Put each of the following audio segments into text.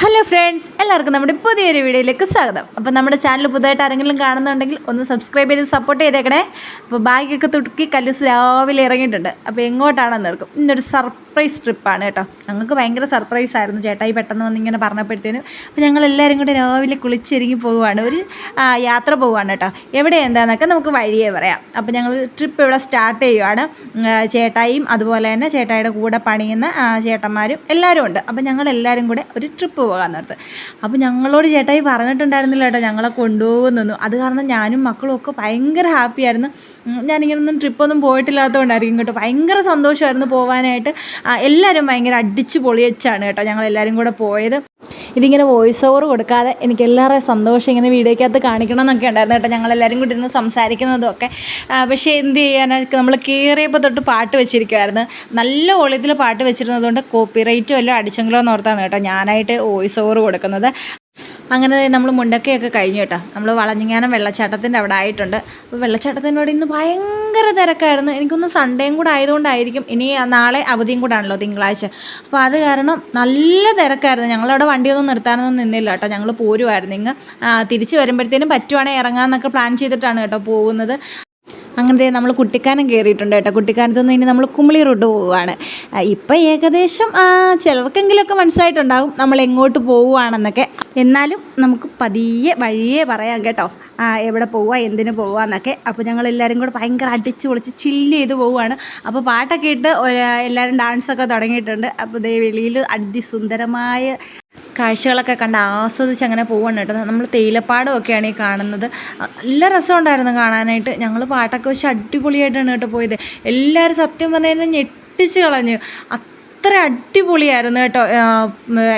Hello friends എല്ലാവർക്കും നമ്മുടെ പുതിയൊരു വീഡിയോയിലേക്ക് സ്വാഗതം. അപ്പോൾ നമ്മുടെ ചാനൽ പുതുതായിട്ട് ആരെങ്കിലും കാണുന്നുണ്ടെങ്കിൽ ഒന്ന് സബ്സ്ക്രൈബ് ചെയ്ത് സപ്പോർട്ട് ചെയ്തേക്കണേ. അപ്പോൾ ബാഗൊക്കെ തുടുക്കി കല്ലൂസ് രാവിലെ ഇറങ്ങിയിട്ടുണ്ട്. അപ്പോൾ എങ്ങോട്ടാണെന്ന് ഓർക്കും. ഇന്നൊരു സർപ്രൈസ് ട്രിപ്പാണ് കേട്ടോ. ഞങ്ങൾക്ക് ഭയങ്കര സർപ്രൈസ് ആയിരുന്നു. ചേട്ടായി പെട്ടെന്ന് വന്ന് ഇങ്ങനെ പറഞ്ഞപ്പോഴത്തേനും അപ്പോൾ ഞങ്ങൾ എല്ലാവരും കൂടെ രാവിലെ കുളിച്ചിരിങ്ങി പോവുകയാണ്. ഒരു യാത്ര പോവുകയാണ് കേട്ടോ. എവിടെ എന്താണെന്നൊക്കെ നമുക്ക് വഴിയേ പറയാം. അപ്പോൾ ഞങ്ങൾ ട്രിപ്പ് ഇവിടെ സ്റ്റാർട്ട് ചെയ്യുവാണ്. ചേട്ടായിയും അതുപോലെ തന്നെ ചേട്ടായിയുടെ കൂടെ പണിയുന്ന ചേട്ടന്മാരും എല്ലാവരും ഉണ്ട്. അപ്പോൾ ഞങ്ങൾ എല്ലാവരും കൂടെ ഒരു ട്രിപ്പ് പോകാൻ നേരത്ത് അപ്പോൾ ഞങ്ങളോട് ചേട്ടായി പറഞ്ഞിട്ടുണ്ടായിരുന്നില്ല കേട്ടോ ഞങ്ങളെ കൊണ്ടുപോകുന്നു അത് കാരണം ഞാനും മക്കളും ഒക്കെ ഭയങ്കര ഹാപ്പിയായിരുന്നു ഞാനിങ്ങനൊന്നും ട്രിപ്പൊന്നും പോയിട്ടില്ലാത്തതുകൊണ്ടായിരിക്കും കേട്ടോ. ഭയങ്കര സന്തോഷമായിരുന്നു പോകാനായിട്ട് എല്ലാവരും ഭയങ്കര അടിച്ച് പൊളിയച്ചാണ് കേട്ടോ ഞങ്ങൾ എല്ലാവരും കൂടെ പോയത്. ഇതിങ്ങനെ വോയിസ് ഓവർ കൊടുക്കാതെ എനിക്ക് എല്ലാവരുടെയും സന്തോഷം ഇങ്ങനെ വീഡിയോയ്ക്കകത്ത് കാണിക്കണം എന്നൊക്കെ ഉണ്ടായിരുന്നു കേട്ടോ. ഞങ്ങളെല്ലാവരും കൂടി ഇരുന്ന് സംസാരിക്കുന്നതും ഒക്കെ പക്ഷേ എന്ത് ചെയ്യാനൊക്കെ നമ്മൾ കയറിയപ്പോൾ തൊട്ട് പാട്ട് വെച്ചിരിക്കുമായിരുന്നു നല്ല വോളിയത്തിൽ പാട്ട് വെച്ചിരുന്നതുകൊണ്ട് കോപ്പി കോപ്പിറൈറ്റ് വല്ലതും അടിച്ചെങ്കിലോ എന്ന് ഓർത്താണ് കേട്ടോ ഞാനായിട്ട് വോയിസ് ഓവർ കൊടുക്കുന്നത്. അങ്ങനെ നമ്മൾ മുണ്ടക്കയൊക്കെ കഴിഞ്ഞു കേട്ടോ. നമ്മൾ വളഞ്ഞിങ്ങാനം വെള്ളച്ചാട്ടത്തിന്റെ അവിടെ ആയിട്ടുണ്ട്. അപ്പോൾ വെള്ളച്ചാട്ടത്തിനോട് ഇന്ന് ഭയങ്കര തിരക്കായിരുന്നു. എനിക്കൊന്ന് സൺഡേയും കൂടെ ആയതുകൊണ്ടായിരിക്കും. ഇനി നാളെ അവധിയും കൂടെ ആണല്ലോ തിങ്കളാഴ്ച. അപ്പോൾ അത് കാരണം നല്ല തിരക്കായിരുന്നു. ഞങ്ങളവിടെ വണ്ടിയൊന്നും നിർത്താനൊന്നും നിന്നില്ല കേട്ടോ. ഞങ്ങൾ പോരുമായിരുന്നു ഇങ്ങ് തിരിച്ച് വരുമ്പോഴത്തേനും പറ്റുവാണെങ്കിൽ ഇറങ്ങാമെന്നൊക്കെ പ്ലാൻ ചെയ്തിട്ടാണ് കേട്ടോ പോകുന്നത്. അങ്ങനെ നമ്മൾ കുട്ടിക്കാനം കയറിയിട്ടുണ്ട് കേട്ടോ. കുട്ടിക്കാനത്ത് നിന്ന് ഇനി നമ്മൾ കുമിളി റോഡ് പോവുകയാണ്. ഇപ്പം ഏകദേശം ചിലർക്കെങ്കിലുമൊക്കെ മനസ്സിലായിട്ടുണ്ടാകും നമ്മൾ എങ്ങോട്ട് പോവുകയാണെന്നൊക്കെ. എന്നാലും നമുക്ക് പതിയെ വഴിയേ പറയാം കേട്ടോ. ആ, എവിടെ പോവുക എന്തിനു പോവുക എന്നൊക്കെ അപ്പോൾ ഞങ്ങൾ എല്ലാവരും കൂടെ ഭയങ്കര അടിച്ച് പൊളിച്ച് ചില്ല് ചെയ്ത് പോവുകയാണ്. അപ്പോൾ പാട്ടൊക്കെ ഇട്ട് എല്ലാവരും ഡാൻസൊക്കെ തുടങ്ങിയിട്ടുണ്ട്. അപ്പോൾ ദേ വെളിയിൽ അതിസുന്ദരമായ കാഴ്ചകളൊക്കെ കണ്ട് ആസ്വദിച്ച് അങ്ങനെ പോവാണ് കേട്ടോ. നമ്മൾ തേയിലപ്പാടമൊക്കെയാണ് ഈ കാണുന്നത്. നല്ല രസമുണ്ടായിരുന്നു കാണാനായിട്ട്. ഞങ്ങൾ പാട്ടൊക്കെ വെച്ച് അടിപൊളിയായിട്ടാണ് കേട്ടോ പോയത്. എല്ലാവരും സത്യം പറഞ്ഞു കഴിഞ്ഞാൽ ഞെട്ടിച്ച് കളഞ്ഞു. അത്ര അടിപൊളിയായിരുന്നു കേട്ടോ.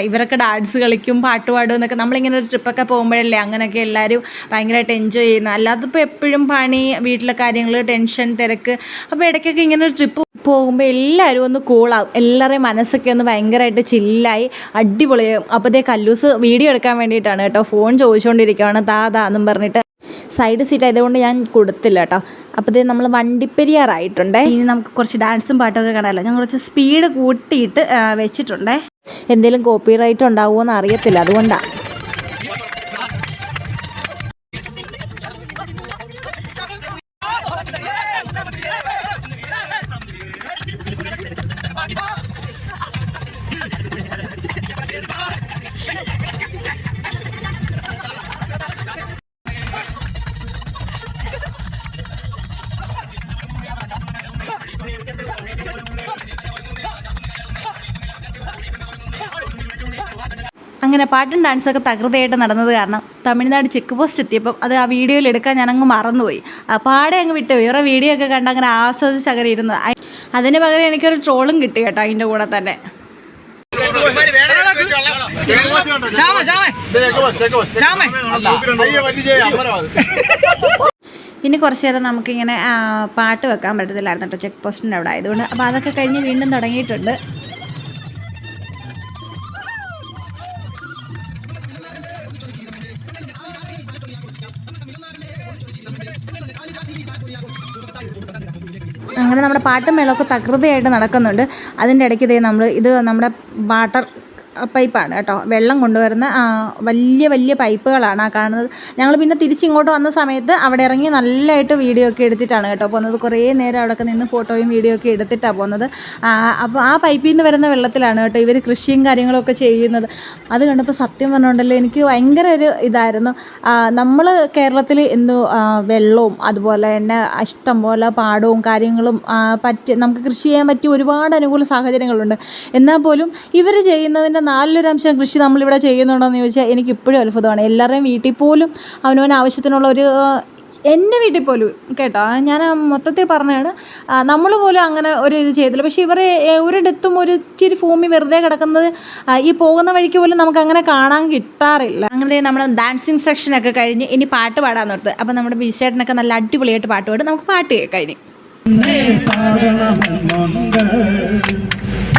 ഇവരൊക്കെ ഡാൻസ് കളിക്കും പാട്ട് പാടും എന്നൊക്കെ. നമ്മളിങ്ങനെ ഒരു ട്രിപ്പൊക്കെ പോകുമ്പോഴല്ലേ അങ്ങനെയൊക്കെ എല്ലാവരും ഭയങ്കരമായിട്ട് എൻജോയ് ചെയ്യുന്നത്. അല്ലാതെ ഇപ്പോൾ എപ്പോഴും പണി വീട്ടിലെ കാര്യങ്ങൾ ടെൻഷൻ തിരക്ക്. അപ്പോൾ ഇടയ്ക്കൊക്കെ ഇങ്ങനെ ഒരു ട്രിപ്പ് പോകുമ്പോൾ എല്ലാവരും ഒന്ന് കൂളാവും എല്ലാവരുടെയും മനസ്സൊക്കെ ഒന്ന് ഭയങ്കരമായിട്ട് ചില്ലായി അടിപൊളിയാവും അപ്പോൾ കല്ലൂസ് വീഡിയോ എടുക്കാൻ വേണ്ടിയിട്ടാണ് കേട്ടോ. ഫോൺ ചോദിച്ചുകൊണ്ടിരിക്കുകയാണ് താ താ എന്നും പറഞ്ഞിട്ട്. സൈഡ് സീറ്റ് ആയതുകൊണ്ട് ഞാൻ കൊടുത്തില്ല കേട്ടോ. അപ്പോൾ ഇത് നമ്മൾ വണ്ടിപ്പെരിയാറായിട്ടുണ്ട്. ഇനി നമുക്ക് കുറച്ച് ഡാൻസും പാട്ടൊക്കെ കാണാമല്ലോ ഞാൻ കുറച്ച് സ്പീഡ് കൂട്ടിയിട്ട് വെച്ചിട്ടുണ്ട് വെച്ചിട്ടുണ്ടേ. എന്തെങ്കിലും കോപ്പി റൈറ്റ് ഉണ്ടാവുമോ എന്ന് അറിയത്തില്ല അതുകൊണ്ടാണ് അങ്ങനെ പാട്ടും ഡാൻസൊക്കെ തകൃതയായിട്ട് നടന്നത് കാരണം തമിഴ്നാട് ചെക്ക് പോസ്റ്റ് എത്തിയപ്പം അത് ആ വീഡിയോയിൽ എടുക്കാൻ ഞാനങ്ങ് മറന്നുപോയി. പാടെ അങ്ങ് വിട്ടുപോയി വേറെ വീഡിയോ ഒക്കെ കണ്ട് അങ്ങനെ ആസ്വദിച്ച് അങ്ങനെ ഇരുന്നത് അതിന് പകരം എനിക്കൊരു ട്രോളും കിട്ടി കേട്ടോ അതിന്റെ കൂടെ തന്നെ. ഇനി കുറച്ച് നേരം നമുക്കിങ്ങനെ പാട്ട് വെക്കാൻ പറ്റത്തില്ലായിരുന്നു കേട്ടോ. ചെക്ക് പോസ്റ്റിന്റെ അവിടെ ആയതുകൊണ്ട്. അപ്പോൾ അതൊക്കെ കഴിഞ്ഞ് വീണ്ടും തുടങ്ങിയിട്ടുണ്ട്. അങ്ങനെ നമ്മുടെ പാട്ടും മേളമൊക്കെ തകൃതിയായിട്ട് നടക്കുന്നുണ്ട്. അതിന്റെ ഇടയ്ക്ക് ഇതേ നമ്മൾ ഇത് നമ്മുടെ വാട്ടർ പൈപ്പാണ് കേട്ടോ. വെള്ളം കൊണ്ടുവരുന്ന വലിയ വലിയ പൈപ്പുകളാണ് ആ കാണുന്നത്. ഞങ്ങൾ പിന്നെ തിരിച്ചിങ്ങോട്ട് വന്ന സമയത്ത് അവിടെ ഇറങ്ങി നല്ലതായിട്ട് വീഡിയോ ഒക്കെ എടുത്തിട്ടാണ് കേട്ടോ പോകുന്നത്. കുറേ നേരം അവിടെയൊക്കെ നിന്ന് ഫോട്ടോയും വീഡിയോ ഒക്കെ എടുത്തിട്ടാണ് പോകുന്നത്. അപ്പോൾ ആ പൈപ്പിൽ നിന്ന് വരുന്ന വെള്ളത്തിലാണ് കേട്ടോ ഇവർ കൃഷിയും കാര്യങ്ങളൊക്കെ ചെയ്യുന്നത്. അത് കണ്ടപ്പോൾ സത്യം പറഞ്ഞുകൊണ്ടല്ലോ എനിക്ക് ഭയങ്കര ഒരു ഇതായിരുന്നു. നമ്മൾ കേരളത്തിൽ എന്തോ വെള്ളവും അതുപോലെ തന്നെ ഇഷ്ടം പോലെ പാടവും കാര്യങ്ങളും പറ്റി നമുക്ക് കൃഷി ചെയ്യാൻ പറ്റിയ ഒരുപാട് അനുകൂല സാഹചര്യങ്ങളുണ്ട്. എന്നാൽ പോലും ഇവർ ചെയ്യുന്നതിന്റെ നാലിലൊരു അംശം കൃഷി നമ്മളിവിടെ ചെയ്യുന്നുണ്ടോ എന്ന് ചോദിച്ചാൽ എനിക്ക് ഇപ്പോഴും അത്ഭുതമാണ്. എല്ലാവരുടെയും വീട്ടിൽ പോലും അവനവൻ ആവശ്യത്തിനുള്ള ഒരു എന്റെ വീട്ടിൽ പോലും കേട്ടോ ഞാൻ മൊത്തത്തിൽ പറഞ്ഞാണ് നമ്മൾ പോലും അങ്ങനെ ഒരു ഇത് ചെയ്തില്ല. പക്ഷേ ഇവർ ഒരിടത്തും ഒരു ഇച്ചിരി ഭൂമി വെറുതെ കിടക്കുന്നത് ഈ പോകുന്ന വഴിക്ക് പോലും നമുക്ക് അങ്ങനെ കാണാൻ കിട്ടാറില്ല. അങ്ങനെ നമ്മൾ ഡാൻസിങ് സെക്ഷനൊക്കെ കഴിഞ്ഞ് ഇനി പാട്ട് പാടാൻ നിർത്തുക അപ്പം നമ്മുടെ ബിശേട്ടനൊക്കെ നല്ല അടിപൊളിയായിട്ട് പാട്ട് പാടും. നമുക്ക് പാട്ട് കേൾക്കാം ഇനി.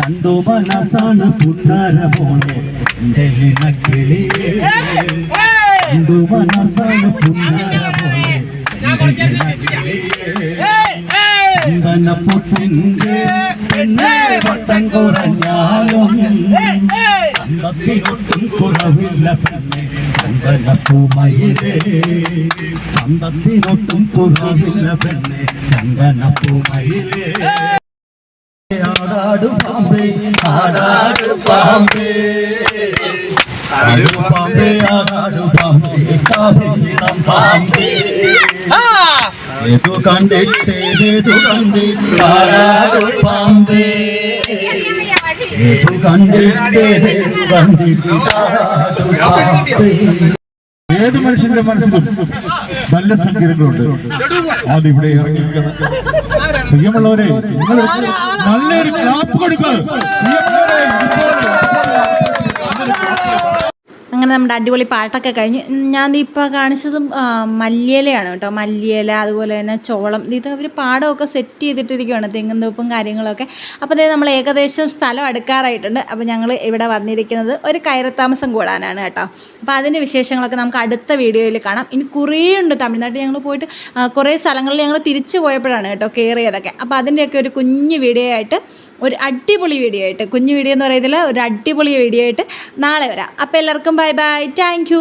കണ്ടു മനസ്സാണ് പുന്നാര പോലെ എന്റെ നിനക്കിളിയെ. കണ്ടു മനസ്സാണ് പുന്നാര പോലെ നിനക്കിളിയെ. ചന്ദനപ്പൊട്ടിന്റെ പെണ്ണെ വട്ടം കുറഞ്ഞാലും ചന്തത്തിനൊട്ടും കുറവില്ല പെണ്ണെ. ചന്ദനപ്പൂമയിലേ ചന്തത്തിനൊട്ടും കുറവില്ല പെണ്ണെ. ചന്ദനപ്പൂമയിലേ ఆడాడు పాంబే ఆడాడు పాంబే ఆడాడు పాంబే ఆడాడు పాంబే కావేరం బాంబే ఎదు కండెట్టే ఎదు కండి ఆడాడు ఎదు ఎదు కండి ఆడాడు ഏത് മനുഷ്യന്റെ മനസ്സിലും നല്ല സങ്കീർണങ്ങളുണ്ട് അതിവിടെ ഇറങ്ങിയിരിക്കണം പ്രിയമുള്ളവരെ നിങ്ങൾ നല്ലൊരു ക്ലാപ്പ് കൊടുക്കുക അങ്ങനെ നമ്മുടെ അടിപൊളി പാട്ടൊക്കെ കഴിഞ്ഞ്. ഞാൻ ഇപ്പോൾ കാണിച്ചത് മല്ലിയിലയാണ് കേട്ടോ. മല്ലിയില അതുപോലെ തന്നെ ചോളം. ഇത് അവർ പാടമൊക്കെ സെറ്റ് ചെയ്തിട്ടിരിക്കുകയാണ് തെങ്ങും തൂപ്പും കാര്യങ്ങളൊക്കെ. അപ്പോൾ അതായത് നമ്മൾ ഏകദേശം സ്ഥലം അടുക്കാറായിട്ടുണ്ട്. അപ്പോൾ ഞങ്ങൾ ഇവിടെ വന്നിരിക്കുന്നത് ഒരു കയറത്താമസം കൂടാനാണ് കേട്ടോ. അപ്പോൾ അതിന്റെ വിശേഷങ്ങളൊക്കെ നമുക്ക് അടുത്ത വീഡിയോയിൽ കാണാം. ഇനി കുറേ ഉണ്ട് തമിഴ്നാട്ടിൽ. ഞങ്ങൾ പോയിട്ട് കുറേ സ്ഥലങ്ങളിൽ ഞങ്ങൾ തിരിച്ചു പോയപ്പോഴാണ് കേട്ടോ കയറിയതൊക്കെ അപ്പോൾ അതിന്റെയൊക്കെ ഒരു കുഞ്ഞ് വീഡിയോ ആയിട്ട് ഒരു അടിപൊളി വീഡിയോ ആയിട്ട് കുഞ്ഞു വീഡിയോ എന്ന് പറയുന്നതിൽ ഒരു അടിപൊളി വീഡിയോ ആയിട്ട് നാളെ വരാം. അപ്പോൾ എല്ലാവർക്കും ബൈ ബൈ താങ്ക്